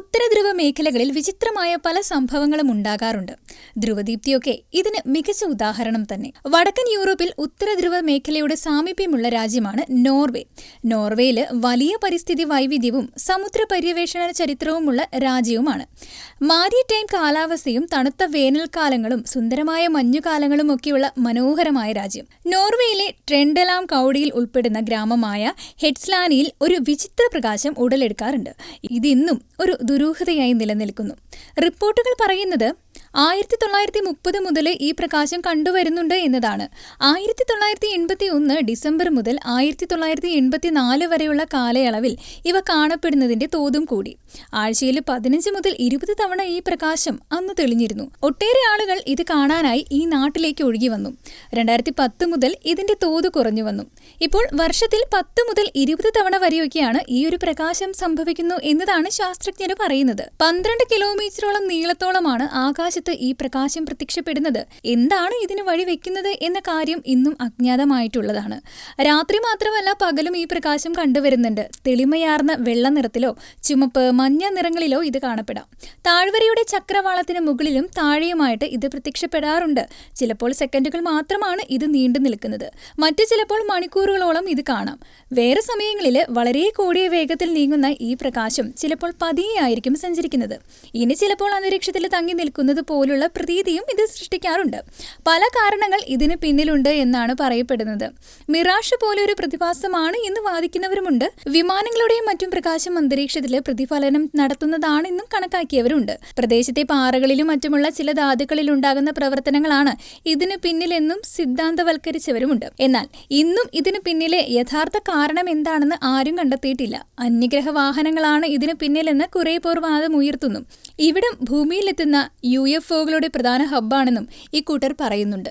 ഉത്തരധ്രുവ മേഖലകളിൽ വിചിത്രമായ പല സംഭവങ്ങളും ഉണ്ടാകാറുണ്ട്. ധ്രുവദീപ്തിയൊക്കെ ഇതിന് മികച്ച ഉദാഹരണം തന്നെ. വടക്കൻ യൂറോപ്പിൽ ഉത്തരധ്രുവ മേഖലയുടെ സാമീപ്യമുള്ള രാജ്യമാണ് നോർവേ. നോർവേയിൽ വലിയ പരിസ്ഥിതി വൈവിധ്യവും സമുദ്ര പര്യവേഷണ ചരിത്രവുമുള്ള രാജ്യവുമാണ്. മാരി ടൈം കാലാവസ്ഥയും തണുത്ത വേനൽക്കാലങ്ങളും സുന്ദരമായ മഞ്ഞുകാലങ്ങളും ഒക്കെയുള്ള മനോഹരമായ രാജ്യം. നോർവേയിലെ ട്രെൻഡലാം കൗഡിയിൽ ഉൾപ്പെടുന്ന ഗ്രാമമായ ഹെഡ്സ്ലാനിയിൽ ഒരു വിചിത്ര പ്രകാശം ഉടലെടുക്കാറുണ്ട്. ഇതിന്നും ഒരു ദുരൂഹതയായി നിലനിൽക്കുന്നു. റിപ്പോർട്ടുകൾ പറയുന്നത് ആയിരത്തി തൊള്ളായിരത്തി മുപ്പത് മുതൽ ഈ പ്രകാശം കണ്ടുവരുന്നുണ്ട് എന്നതാണ്. ആയിരത്തി തൊള്ളായിരത്തി എൺപത്തി ഒന്ന് ഡിസംബർ മുതൽ ആയിരത്തി തൊള്ളായിരത്തി എൺപത്തി നാല് വരെയുള്ള കാലയളവിൽ ഇവ കാണപ്പെടുന്നതിന്റെ തോതും കൂടി. ആഴ്ചയിൽ പതിനഞ്ച് മുതൽ ഇരുപത് തവണ ഈ പ്രകാശം അന്ന് തെളിഞ്ഞിരുന്നു. ഒട്ടേറെ ആളുകൾ ഇത് കാണാനായി ഈ നാട്ടിലേക്ക് ഒഴുകി വന്നു. രണ്ടായിരത്തി പത്ത് മുതൽ ഇതിന്റെ തോത് കുറഞ്ഞു വന്നു. ഇപ്പോൾ വർഷത്തിൽ പത്ത് മുതൽ ഇരുപത് തവണ വരെയൊക്കെയാണ് ഈ ഒരു പ്രകാശം സംഭവിക്കുന്നു എന്നതാണ് ശാസ്ത്രജ്ഞർ പറയുന്നത്. പന്ത്രണ്ട് കിലോമീറ്ററോളം നീളത്തോളമാണ് ആകാശത്ത് ഈ പ്രകാശം പ്രത്യക്ഷപ്പെടുന്നത്? എന്താണ് ഇതിന് വഴി വെക്കുന്നത് എന്ന കാര്യം ഇന്നും അജ്ഞാതമായിട്ടുള്ളതാണ്. രാത്രി മാത്രമല്ല പകലും ഈ പ്രകാശം കണ്ടുവരുന്നുണ്ട്. തെളിമയാർന്ന വെള്ള നിറത്തിലോ ചുമപ്പ് മഞ്ഞ നിറങ്ങളിലോ ഇത് കാണപ്പെടാം. താഴ്വരയുടെ ചക്രവാളത്തിന് മുകളിലും താഴെയുമായിട്ട് ഇത് പ്രത്യക്ഷപ്പെടാറുണ്ട്. ചിലപ്പോൾ സെക്കൻഡുകൾ മാത്രമാണ് ഇത് നീണ്ടു നിൽക്കുന്നത്. മറ്റു ചിലപ്പോൾ മണിക്കൂറുകളോളം ഇത് കാണാം. വേറെ സമയങ്ങളിൽ വളരെ കൂടിയ വേഗത്തിൽ നീങ്ങുന്ന ഈ പ്രകാശം ചിലപ്പോൾ പതിയെ ആയിരിക്കും സഞ്ചരിക്കുന്നത്. ഇനി ചിലപ്പോൾ അന്തരീക്ഷത്തിൽ തങ്ങി നിൽക്കുന്നത് പോലുള്ള പ്രതീതിയും ഇത് സൃഷ്ടിക്കാറുണ്ട്. പല കാരണങ്ങൾ ഇതിന് പിന്നിലുണ്ട് എന്നാണ് പറയപ്പെടുന്നത്. മിറാഷ് പോലൊരു പ്രതിഭാസമാണ് എന്ന് വാദിക്കുന്നവരുമുണ്ട്. വിമാനങ്ങളുടെയും മറ്റും പ്രകാശം അന്തരീക്ഷത്തിൽ പ്രതിഫലനം നടത്തുന്നതാണെന്നും കണക്കാക്കിയവരുണ്ട്. പ്രദേശത്തെ പാറകളിലും മറ്റുമുള്ള ചില ധാതുക്കളിൽ ഉണ്ടാകുന്ന പ്രവർത്തനങ്ങളാണ് ഇതിന് പിന്നിലെന്നും സിദ്ധാന്തവൽക്കരിച്ചവരുമുണ്ട്. എന്നാൽ ഇന്നും ഇതിന് പിന്നിലെ യഥാർത്ഥ കാരണം എന്താണെന്ന് ആരും കണ്ടെത്തിയിട്ടില്ല. അന്യഗ്രഹ വാഹനങ്ങളാണ് ഇതിന് പിന്നിലെന്ന് കുറേ പേർ വാദം ഉയർത്തുന്നു ഇവിടം ഭൂമിയിലെത്തുന്ന യു എഫ് ഒകളുടെ പ്രധാന ഹബ്ബാണെന്നും ഇക്കൂട്ടർ കൂട്ടർ പറയുന്നുണ്ട്